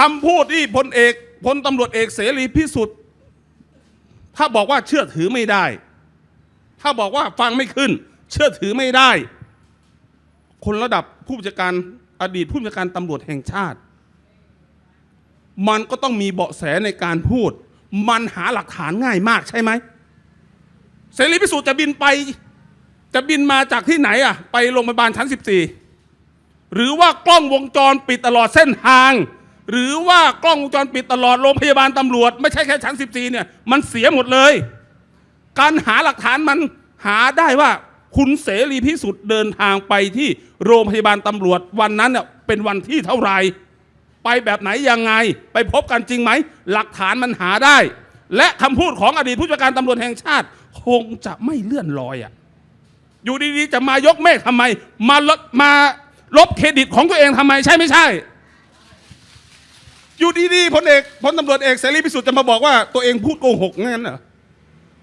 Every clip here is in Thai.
คำพูดที่พลเอกพลตำรวจเอกเสรีพิสุทธิ์ ถ้าบอกว่าเชื่อถือไม่ได้ ถ้าบอกว่าฟังไม่ขึ้น เชื่อถือไม่ได้ คนระดับผู้บัญชาการอดีตผู้บัญชาการตำรวจแห่งชาติ มันก็ต้องมีเบาะแสในการพูด มันหาหลักฐานง่ายมากใช่ไหมเสรีพิสุทธิ์จะบินไป จะบินมาจากที่ไหนอะไปโรงพยาบาลชั้น 14 หรือว่ากล้องวงจรปิดตลอดเส้นทาง หรือว่ากล้องวงจรปิดตลอดโรงพยาบาลตำรวจ ไม่ใช่แค่ชั้น 14 เนี่ย มันเสียหมดเลย การหาหลักฐานมันหาได้ว่าคุณเสรีพิสุทธิ์เดินทางไปที่โรงพยาบาลตำรวจวันนั้นเนี่ยเป็นวันที่เท่าไหร่ไปแบบไหนยังไง ไปพบกันจริงไหม หลักฐานมันหาได้ และคำพูดของอดีตผู้จัดการตำรวจแห่งชาติ คงจะไม่เลื่อนลอยอะอยู่ดีๆ จะมายกเมฆทำไมมาลดมาลบเครดิตของตัวเองทำไมใช่ไม่ใช่ อยู่ดีๆพลเอกพลตำรวจเอกเสรีพิสุทธิ์จะมาบอกว่าตัวเองพูดโกหกงั้นเหรอ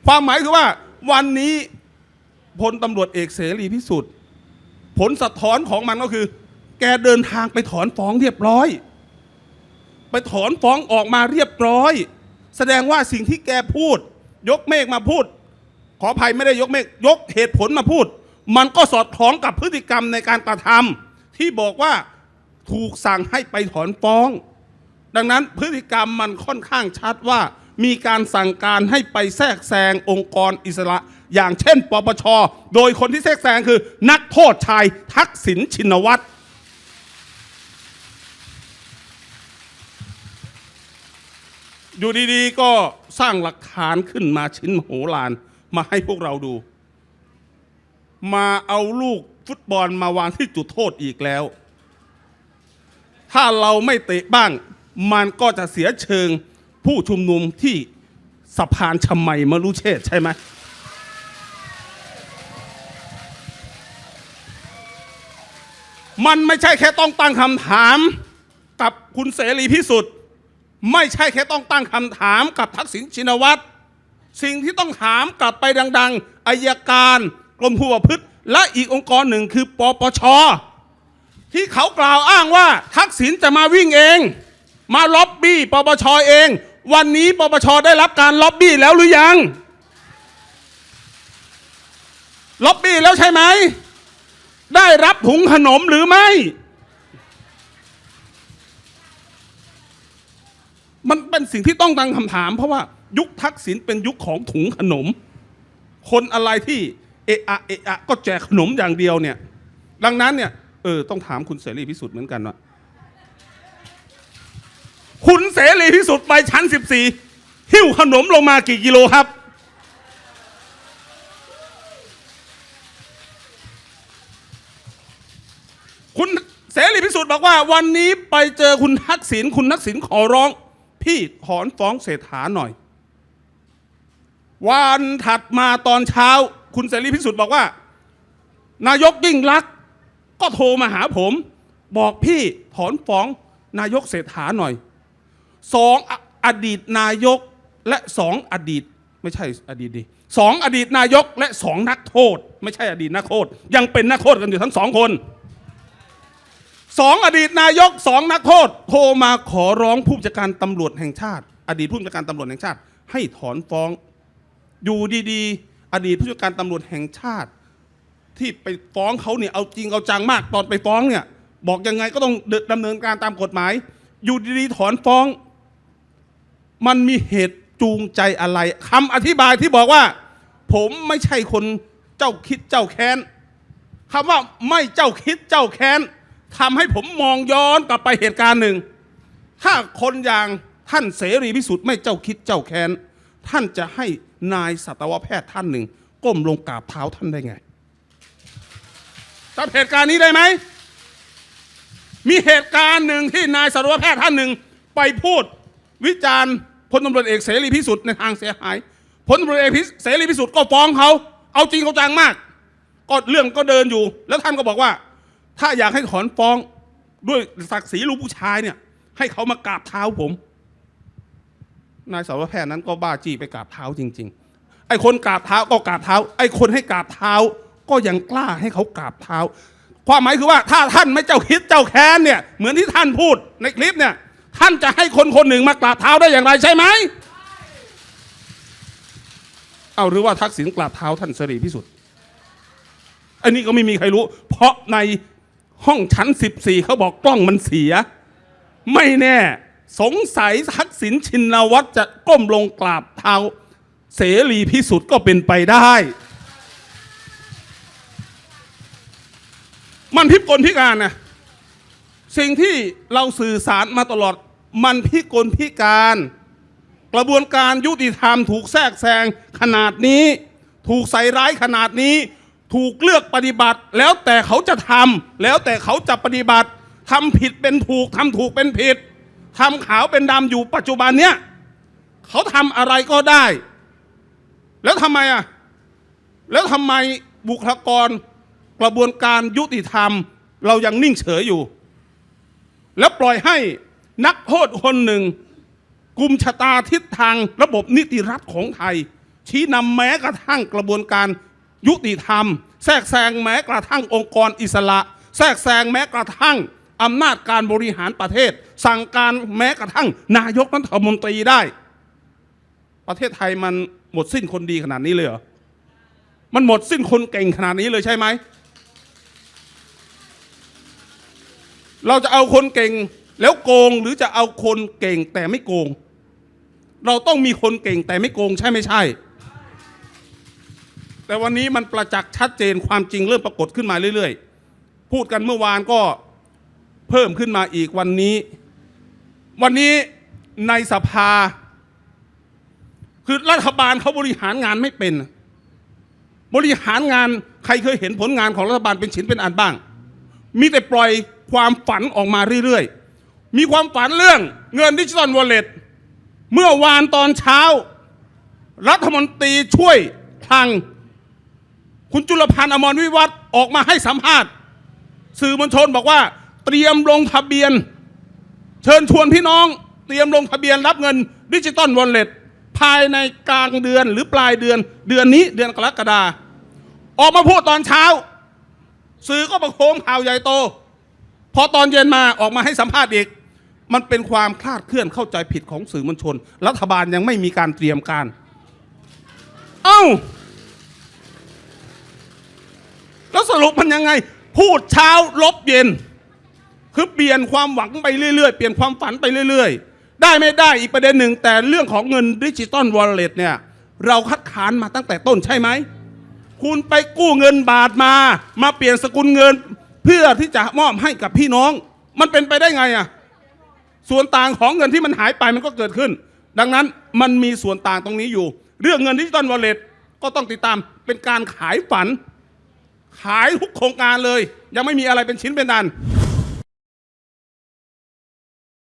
ความหมายคือว่าวันนี้พลตำรวจเอกเสรีพิสุทธิ์ ผลสะท้อนของมันก็คือ แกเดินทางไปถอนฟ้องเรียบร้อย ไปถอนฟ้องออกมาเรียบร้อย แสดงว่าสิ่งที่แกพูด ยกเมฆมาพูด ขออภัยไม่ได้ยกเมฆยกเหตุผลมาพูด มันก็สอดคล้องกับพฤติกรรมในการกระทำที่บอกว่าถูกสั่งให้ไปถอนฟ้อง ดังนั้นพฤติกรรมมันค่อนข้างชัดว่า มีการสั่งการให้ไปแทรกแซงองค์กรอิสระ อย่างเช่น ปปช โดยคนที่แทรกแซงคือ นักโทษชายทักษิณชินวัตรอยู่ดีๆ ก็สร้างหลักฐานขึ้นมาชิ้นโหฬารมาให้พวกเราดู มาเอาลูกฟุตบอลมาวางที่จุดโทษอีกแล้ว ถ้าเราไม่เตะบ้าง มันก็จะเสียเชิงผู้ชุมนุมที่สะพานชมัยมรุเชษใช่ไหมมันไม่ใช่แค่ต้องตั้งคำถามกับคุณเสรีพิสุทธิ์ ไม่ใช่แค่ต้องตั้งคำถามกับทักษิณชินวัตร สิ่งที่ต้องถามกลับไปดัง ๆอายการกรมผู้ประพฤติ และอีกองค์กรหนึ่งคือปปชที่เขากล่าวอ้างว่าทักษิณจะมาวิ่งเอง มาล็อบบี้ปปชเอง วันนี้ปปชได้รับการล็อบบี้แล้วหรือยังล็อบบี้แล้วใช่ไหม ได้รับถุงขนมหรือไม่ มันเป็นสิ่งที่ต้องตั้งคำถาม เพราะว่ายุคทักษิณเป็นยุคของถุงขนม คนอะไรที่เอะอะเอะอะก็แจกขนมอย่างเดียวเนี่ย ดังนั้นเนี่ยเออต้องถามคุณเสรีพิสุทธิ์เหมือนกันว่า คุณเสรีพิสุทธิ์ไปชั้น 14 หิ้วขนมลงมากี่กิโลครับ คุณเสรีพิสุทธิ์บอกว่า วันนี้ไปเจอคุณทักษิณคุณทักษิณขอร้อง พี่ถอนฟ้องเศรษฐาหน่อย วันถัดมาตอนเช้า คุณเสรีพิสุทธิ์บอกว่า นายกยิ่งลัก ก็โทรมาหาผม บอกพี่ถอนฟ้องนายกเศรษฐาหน่อย สองออดีตนายกและสองอดีตไม่ใช่อดีตดิสองอดีตนายกและสองนักโทษ ไม่ใช่อดีตนักโทษ ยังเป็นนักโทษกันอยู่ทั้งสองคนสองอดีตนายกสองนักโทษโทรมาขอร้องผู้บัญชาการตำรวจแห่งชาติ อดีตผู้บัญชาการตำรวจแห่งชาติ ให้ถอนฟ้องอยู่ดีๆ อดีตผู้จัดการตำรวจแห่งชาติ ที่ไปฟ้องเขาเนี่ยเอาจริงเอาจังมากตอนไปฟ้องเนี่ย บอกยังไงก็ต้องดำเนินการตามกฎหมาย อยู่ดีๆถอนฟ้อง มันมีเหตุจูงใจอะไรคำอธิบายที่บอกว่า ผมไม่ใช่คนเจ้าคิดเจ้าแค้นคำว่าไม่เจ้าคิดเจ้าแค้นทำให้ผมมองย้อนกลับไปเหตุการณ์หนึ่ง ถ้าคนอย่างท่านเสรีพิสุทธิ์ไม่เจ้าคิดเจ้าแค้น ท่านจะให้นายสัตวแพทย์ท่านหนึ่ง ก้มลงกราบเท้าท่านได้ไงจำเหตุการณ์นี้ได้ไหม มีเหตุการณ์หนึ่งที่นายสัตวแพทย์ท่านหนึ่งไปพูด วิจารณ์พลตำรวจเอกเสรีพิสุทธิ์ในทางเสียหายพลตำรวจเอกเสรีพิสุทธิ์ก็ฟ้องเขาเอาจริงเอาจังมาก ก็เรื่องก็เดินอยู่ แล้วท่านก็บอกว่า ถ้าอยากให้ถอนฟ้องด้วยศักดิ์ศรีลูกผู้ชายเนี่ย ให้เขามากราบเท้าผม นายสัตวแพทย์นั้นก็บ้าจี้ไปกราบเท้าจริง ๆ ไอ้คนกราบเท้าก็กราบเท้า ไอ้คนให้กราบเท้า ก็ยังกล้าให้เขากราบเท้า ความหมายคือว่าถ้าท่านไม่เจ้าคิดเจ้าแค้นเนี่ย เหมือนที่ท่านพูดในคลิปเนี่ย ท่านจะให้คนคนหนึ่งมากราบเท้าได้อย่างไรใช่ไหม เอาหรือว่าทักษิณกราบเท้าท่านเสรีพิสุทธิ์ อันนี้ก็ไม่มีใครรู้ เพราะในห้องชั้น 14 เขาบอกกล้องมันเสีย ไม่แน่ สงสัยทักษิณชินวัตรจะก้มลงกราบเท้าเสรีพิสุทธิ์ก็เป็นไปได้ มันพิกลพิการนะสิ่งที่เราสื่อสารมาตลอด มันพิกลพิการ กระบวนการยุติธรรมถูกแทรกแซงขนาดนี้ ถูกใส่ร้ายขนาดนี้ ถูกเลือกปฏิบัติ แล้วแต่เขาจะทำแล้วแต่เขาจะปฏิบัติทำผิดเป็นถูกทำถูกเป็นผิดทำขาวเป็นดำอยู่ปัจจุบันเนี้ยเขาทำอะไรก็ได้ แล้วทำไมอะแล้วทำไมบุคลากรกระบวนการยุติธรรม เรายังนิ่งเฉยอยู่ แล้วปล่อยให้ นักโทษคนหนึ่งกลุ่มชะตาทิศทางระบบนิติรัฐของไทย ชี้นำแม้กระทั่งกระบวนการยุติธรรม แทรกแซงแม้กระทั่งองค์กรอิสระ แทรกแซงแม้กระทั่งอำนาจการบริหารประเทศ สั่งการแม้กระทั่งนายกรัฐมนตรีได้ ประเทศไทยมันหมดสิ้นคนดีขนาดนี้เลยเหรอมันหมดสิ้นคนเก่งขนาดนี้เลยใช่ไหมเราจะเอาคนเก่ง แล้วโกงหรือจะเอาคนเก่งแต่ไม่โกง เราต้องมีคนเก่งแต่ไม่โกงใช่ไม่ใช่ แต่วันนี้มันประจักษ์ชัดเจนความจริงเริ่มปรากฏขึ้นมาเรื่อย ๆ พูดกันเมื่อวานก็เพิ่มขึ้นมาอีกวันนี้ วันนี้ในสภา คือรัฐบาลเขาบริหารงานไม่เป็น บริหารงานใครเคยเห็นผลงานของรัฐบาลเป็นชิ้นเป็นอันบ้าง มีแต่ปล่อยความฝันออกมาเรื่อยๆ มีความฝันเรื่องเงินดิจิตอลวอลเล็ตเมื่อวานตอนเช้า รัฐมนตรีช่วยคลังคุณจุลพันธ์อมรวิวัฒน์ออกมาให้สัมภาษณ์ สื่อมวลชนบอกว่า เตรียมลงทะเบียน เชิญชวนพี่น้อง เตรียมลงทะเบียนรับเงินดิจิตอลวอลเล็ตภายในกลางเดือนหรือปลายเดือนเดือนนี้เดือนกรกฎาออกมาพูดตอนเช้า สื่อก็ประโคมข่าวใหญ่โต พอตอนเย็นมาออกมาให้สัมภาษณ์อีก มันเป็นความคลาดเคลื่อนเข้าใจผิดของสื่อมวลชน รัฐบาลยังไม่มีการเตรียมการ เอ้า แล้วสรุปมันยังไง พูดเช้าลบเย็น คือเปลี่ยนความหวังไปเรื่อยๆ เปลี่ยนความฝันไปเรื่อย ๆ ได้ไม่ได้อีกประเด็นหนึ่ง แต่เรื่องของเงินดิจิตอลวอลเล็ตเนี่ย เราคัดค้านมาตั้งแต่ต้นใช่ไหม คุณไปกู้เงินบาทมา มาเปลี่ยนสกุลเงิน เพื่อที่จะมอบให้กับพี่น้อง มันเป็นไปได้ไงอะส่วนต่างของเงินที่มันหายไปมันก็เกิดขึ้น ดังนั้นมันมีส่วนต่างตรงนี้อยู่ เรื่องเงินดิจิตอลวอลเล็ตก็ต้องติดตามเป็นการขายฝัน ขายทุกโครงการเลย ยังไม่มีอะไรเป็นชิ้นเป็นอัน